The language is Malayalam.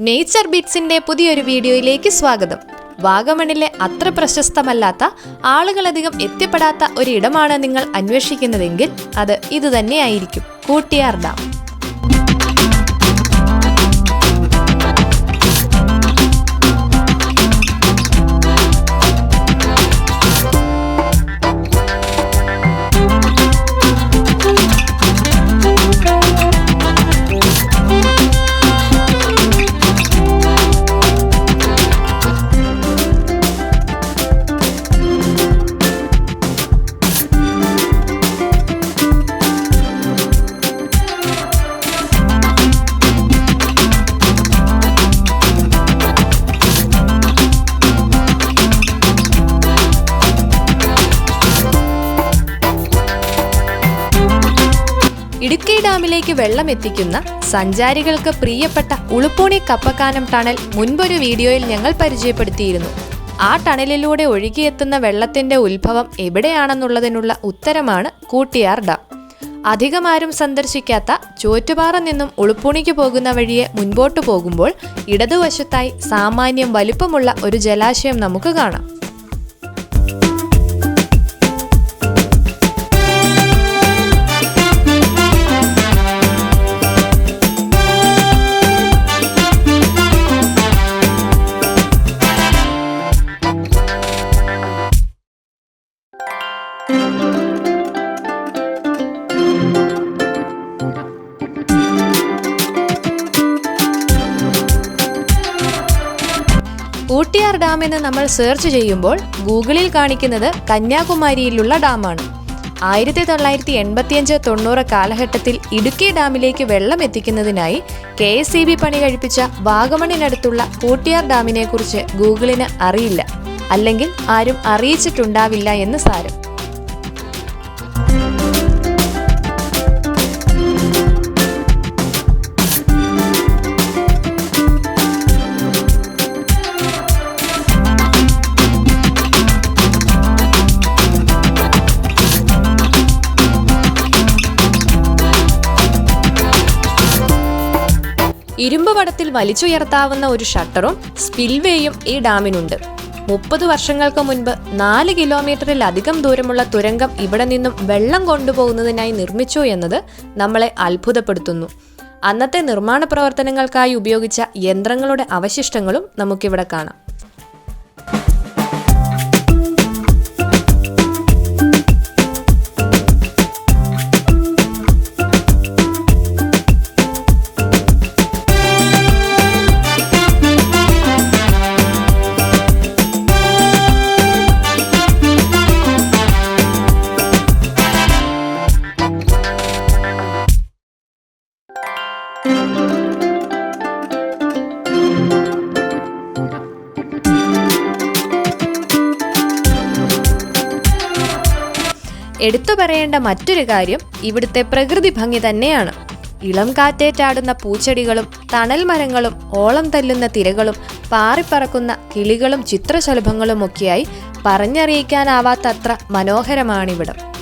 നേച്ചർ ബീറ്റ്സിന്റെ പുതിയൊരു വീഡിയോയിലേക്ക് സ്വാഗതം. വാഗമണിലെ അത്ര പ്രശസ്തമല്ലാത്ത ആളുകളധികം എത്തിപ്പെടാത്ത ഒരിടമാണ് നിങ്ങൾ അന്വേഷിക്കുന്നതെങ്കിൽ അത് ഇതുതന്നെയായിരിക്കും. കൂട്ടിയാർ ഡാം. ഡാമിലേക്ക് വെള്ളം എത്തിക്കുന്ന സഞ്ചാരികൾക്ക് പ്രിയപ്പെട്ട ഉളുപ്പൂണി കപ്പക്കാനം ടണൽ മുൻപൊരു വീഡിയോയിൽ ഞങ്ങൾ പരിചയപ്പെടുത്തിയിരുന്നു. ആ ടണലിലൂടെ ഒഴുകിയെത്തുന്ന വെള്ളത്തിന്റെ ഉത്ഭവം എവിടെയാണെന്നുള്ളതിനുള്ള ഉത്തരമാണ് കൂട്ടിയാർ ഡാം. അധികമാരും സന്ദർശിക്കാത്ത ചോറ്റുപാറ നിന്നും ഉളുപ്പൂണിക്ക് പോകുന്ന വഴിയെ മുൻപോട്ട് പോകുമ്പോൾ ഇടതുവശത്തായി സാമാന്യം വലുപ്പമുള്ള ഒരു ജലാശയം നമുക്ക് കാണാം. ഊട്ടിയാർ ഡാം എന്ന് നമ്മൾ സെർച്ച് ചെയ്യുമ്പോൾ ഗൂഗിളിൽ കാണിക്കുന്നത് കന്യാകുമാരിയിലുള്ള ഡാമാണ്. ആയിരത്തി തൊള്ളായിരത്തി എൺപത്തിയഞ്ച് തൊണ്ണൂറ് കാലഘട്ടത്തിൽ ഇടുക്കി ഡാമിലേക്ക് വെള്ളം എത്തിക്കുന്നതിനായി കെ എസ് സി ബി പണി കഴിപ്പിച്ച വാഗമണിനടുത്തുള്ള കൂട്ടിയാർ ഡാമിനെ കുറിച്ച് ഗൂഗിളിന് അറിയില്ല. അല്ലെങ്കിൽ ആരും അറിയിച്ചിട്ടുണ്ടാവില്ല എന്ന് സാരം. ഇരുമ്പ് വടത്തിൽ വലിച്ചുയർത്താവുന്ന ഒരു ഷട്ടറും സ്പിൽവേയും ഈ ഡാമിനുണ്ട്. മുപ്പത് വർഷങ്ങൾക്ക് മുൻപ് നാല് കിലോമീറ്ററിലധികം ദൂരമുള്ള തുരങ്കം ഇവിടെ നിന്നും വെള്ളം കൊണ്ടുപോകുന്നതിനായി നിർമ്മിച്ചു എന്നത് നമ്മളെ അത്ഭുതപ്പെടുത്തുന്നു. അന്നത്തെ നിർമ്മാണ പ്രവർത്തനങ്ങൾക്കായി ഉപയോഗിച്ച യന്ത്രങ്ങളുടെ അവശിഷ്ടങ്ങളും നമുക്കിവിടെ കാണാം. എടുത്തു പറയേണ്ട മറ്റൊരു കാര്യം ഇവിടുത്തെ പ്രകൃതി ഭംഗി തന്നെയാണ്. ഇളം കാറ്റേറ്റാടുന്ന പൂച്ചെടികളും തണൽ മരങ്ങളും ഓളം തല്ലുന്ന തിരകളും പാറിപ്പറക്കുന്ന കിളികളും ചിത്രശലഭങ്ങളും ഒക്കെയായി പറഞ്ഞറിയിക്കാനാവാത്തത്ര മനോഹരമാണിവിടം.